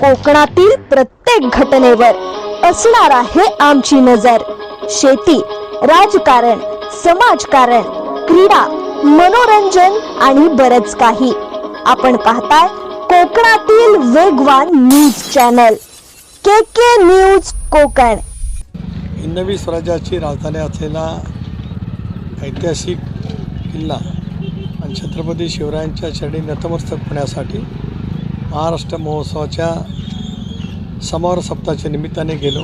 कोकणातील प्रत्येक घटनेवर असणार आहे आमची नजर. शेती राजकारण समाजकारण क्रीडा मनोरंजन आणि बरच काही. आपण पाहताय कोकणातील वेगवान news channel. K K news Konkan. हिंदवी स्वराज्याची राजधानी असलेला ऐतिहासिक किल्ला आणि छत्रपती शिवरायांच्या चरणी नतमस्तक होण्यासाठी महाराष्ट्र महोत्सवाच्या समारोह सप्ताहाच्या निमित्ताने गेलो.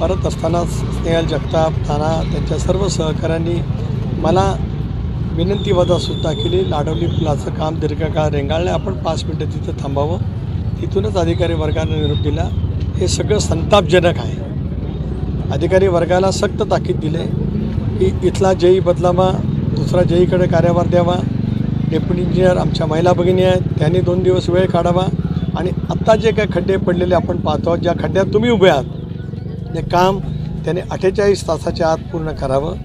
परत असताना स्नेहल जगताप ताना त्यांच्या सर्व सहकाऱ्यांनी मला विनंतीवजासुद्धा केली. लाडवली पुलाचं काम दीर्घकाळ रेंगाळलं. आपण पाच मिनटं तिथं थांबावं. तिथूनच अधिकारी वर्गाने निरोप दिला. हे सगळं संतापजनक आहे. अधिकारी वर्गाला सक्त ताकीद दिले. की इथला जेई बदलावा दुसरा जेईकडे कार्यभार द्यावा. डेप्युटी इंजिनियर आमच्या महिला भगिनी आहेत त्यांनी दोन दिवस वेळ काढावा. आणि आत्ता जे काही खड्डे पडलेले आपण पाहतो ज्या खड्ड्यात तुम्ही उभे आहात ते काम त्याने अठ्ठेचाळीस तासाच्या आत पूर्ण करावं.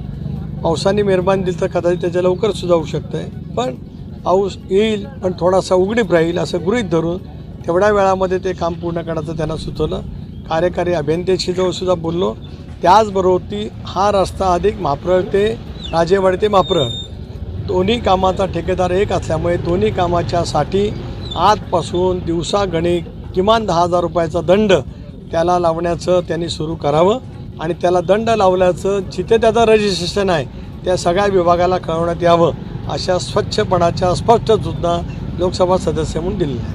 पावसाने मेहरबान दिली तर कदाचित त्याच्या लवकर सुद्धा होऊ शकतं आहे पण पाऊस येईल पण थोडासा उघडीप राहील असं गृहीत धरून तेवढ्या वेळामध्ये ते काम पूर्ण करण्याचं त्यांना सुचवलं. कार्यकारी अभियंत्याशी सुद्धा बोललो त्याचबरोबर ती हा रस्ता अधिक माप्रळ ते राजेवाडी ते माप्रळ. दोन्ही कामाचा ठेकेदार एक असल्यामुळे दोन्ही कामाच्यासाठी आजपासून दिवसागणिक किमान दहा हजार रुपयाचा दंड त्याला लावण्याचं त्यांनी सुरू करावं आणि त्याला दंड लावल्याचं जिथे त्याचं रजिस्ट्रेशन आहे त्या सगळ्या विभागाला कळवण्यात यावं अशा स्वच्छपणाच्या स्पष्ट सूचना लोकसभा सदस्य म्हणून दिलेल्या